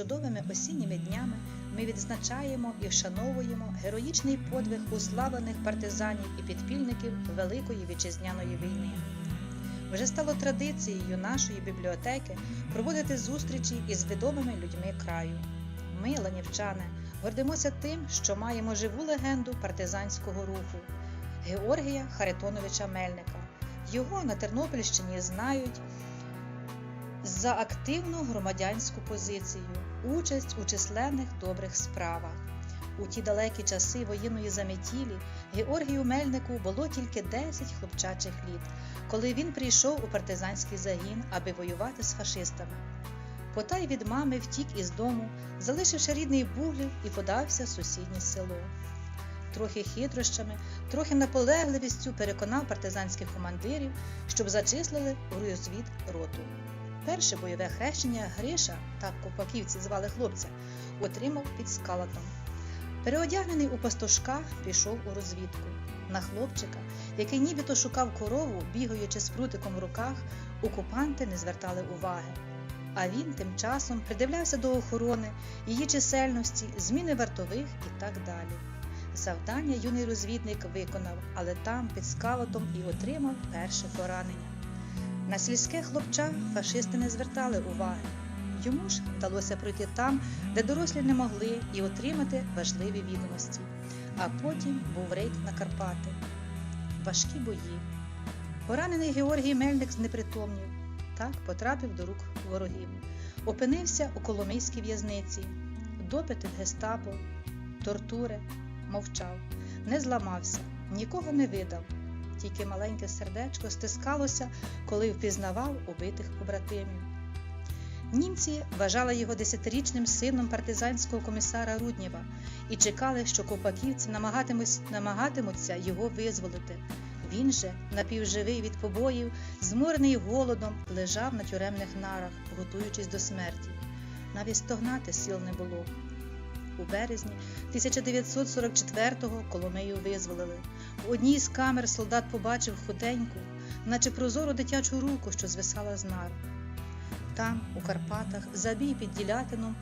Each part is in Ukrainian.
чудовими осінніми днями ми відзначаємо і вшановуємо героїчний подвиг уславлених партизанів і підпільників Великої вітчизняної війни. Вже стало традицією нашої бібліотеки проводити зустрічі із відомими людьми краю. Ми, ланівчани, гордимося тим, що маємо живу легенду партизанського руху Георгія Харитоновича Мельника. Його на Тернопільщині знають за активну громадянську позицію, участь у численних добрих справах. У ті далекі часи воєнної заметілі Георгію Мельнику було тільки 10 хлопчачих літ, коли він прийшов у партизанський загін, аби воювати з фашистами. Потай від мами втік із дому, залишивши рідний буглів і подався в сусіднє село. Трохи хитрощами, трохи наполегливістю переконав партизанських командирів, щоб зачислили у розвід роту. Перше бойове хрещення Гриша, так копаківці звали хлопця, отримав під скалатом. Переодягнений у пастушка, пішов у розвідку. На хлопчика, який нібито шукав корову, бігаючи з прутиком в руках, окупанти не звертали уваги. А він тим часом придивлявся до охорони, її чисельності, зміни вартових і так далі. Завдання юний розвідник виконав, але там під скалотом і отримав перше поранення. На сільське хлопча фашисти не звертали уваги. Йому ж вдалося пройти там, де дорослі не могли, і отримати важливі відомості. А потім був рейд на Карпати. Важкі бої. Поранений Георгій Мельник знепритомнів. Так потрапив до рук ворогів. Опинився у Коломийській в'язниці, допити в гестапо, тортури, мовчав, не зламався, нікого не видав. Тільки маленьке сердечко стискалося, коли впізнавав убитих побратимів. Німці вважали його десятирічним сином партизанського комісара Руднєва і чекали, що копаківці намагатимуться його визволити. Він же, напівживий від побоїв, зморений голодом, лежав на тюремних нарах, готуючись до смерті. Навіть стогнати сил не було. У березні 1944-го Коломию визволили. У одній з камер солдат побачив худеньку, наче прозору дитячу руку, що звисала з нар. Там, у Карпатах, за бій під Ділятином,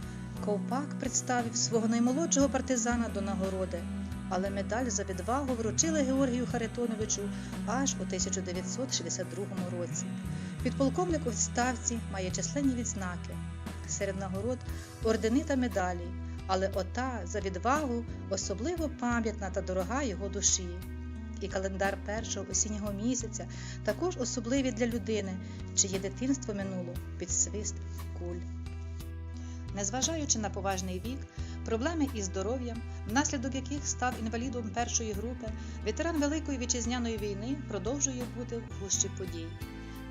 Ковпак представив свого наймолодшого партизана до нагороди, але медаль за відвагу вручили Георгію Харитоновичу аж у 1962 році. Підполковник у відставці має численні відзнаки. Серед нагород ордени та медалі, але ота за відвагу особливо пам'ятна та дорога його душі. І календар першого осіннього місяця також особливий для людини, чиє дитинство минуло під свист куль. Незважаючи на поважний вік, проблеми із здоров'ям, внаслідок яких став інвалідом першої групи, ветеран Великої вітчизняної війни продовжує бути в гущі подій.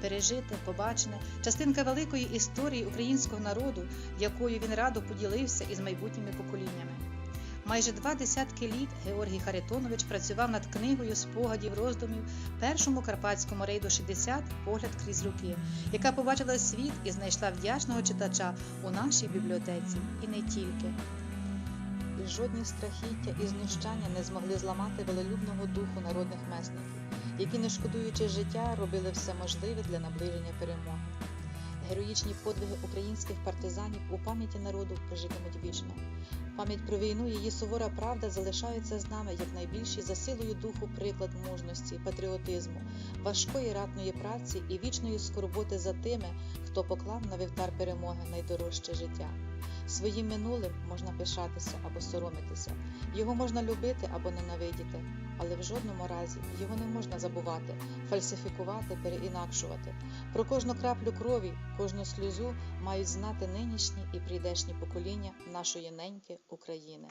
Пережите, побачене, частинка великої історії українського народу, якою він радо поділився із майбутніми поколіннями. Майже два десятки літ Георгій Харитонович працював над книгою спогадів роздумів першому карпатському рейду 60 Погляд крізь руки, яка побачила світ і знайшла вдячного читача у нашій бібліотеці, і не тільки. І жодні страхіття і знущання не змогли зламати велелюбного духу народних месників, які, не шкодуючи життя, робили все можливе для наближення перемоги. Героїчні подвиги українських партизанів у пам'яті народу прожитимуть вічно. Пам'ять про війну, її сувора правда залишаються з нами як найбільший за силою духу приклад мужності, патріотизму, важкої ратної праці і вічної скорботи за тими, хто поклав на вівтар перемоги найдорожче життя. Своїм минулим можна пишатися або соромитися, його можна любити або ненавидіти, але в жодному разі його не можна забувати, фальсифікувати, переінакшувати. Про кожну краплю крові, кожну сльозу мають знати нинішні і прийдешні покоління нашої неньки України.